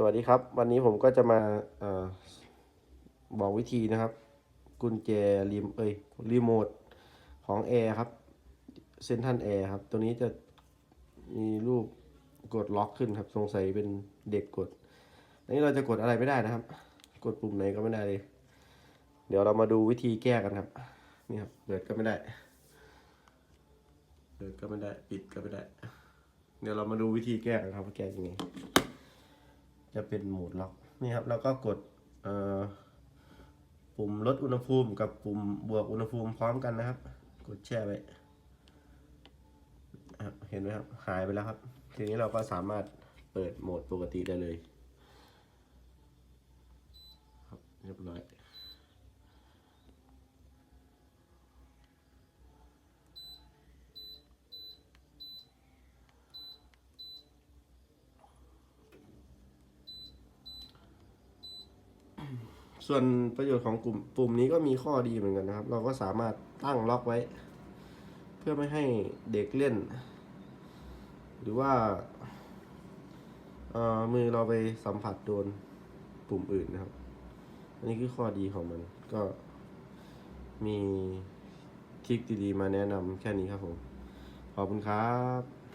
สวัสดีครับ วันนี้ผมก็จะมาออบอกวิธีนะครับ กุญแจรีมเอ้ยรีโมทของแอร์ครับเซนทันแอร์ครับ ตัวนี้จะมีรูปกดล็อกขึ้นครับ สงสัยเป็นเด็กกดอันนี้เราจะกดอะไรไม่ได้นะครับ กดปุ่มไหนก็ไม่ได้เลย เดี๋ยวเรามาดูวิธีแก้กันครับ นี่ครับเปิดก็ไม่ได้เปิดก็ไม่ได้ ปิดก็ไม่ได้ เดี๋ยวเรามาดูวิธีแก้กันครับว่าแก้ยังไง จะเป็นโหมดล็อกนี่ครับแล้วก็กดปุ่มลดอุณหภูมิกับปุ่มบวกอุณหภูมิพร้อมกันนะครับ กดแช่ไว้เห็นไหมครับหายไปแล้วครับ ทีนี้เราก็สามารถเปิดโหมดปกติได้เลย ครับเรียบร้อย ส่วนประโยชน์ของกลุ่มปุ่มนี้ก็มีข้อดีเหมือนกันนะครับ เราก็สามารถตั้งล็อกไว้ เพื่อไม่ให้เด็กเล่น หรือว่ามือเราไปสัมผัสโดนปุ่มอื่นนะครับ อันนี้คือข้อดีของมันก็มีทริคดีๆมาแนะนำแค่นี้ครับผม ขอบคุณครับ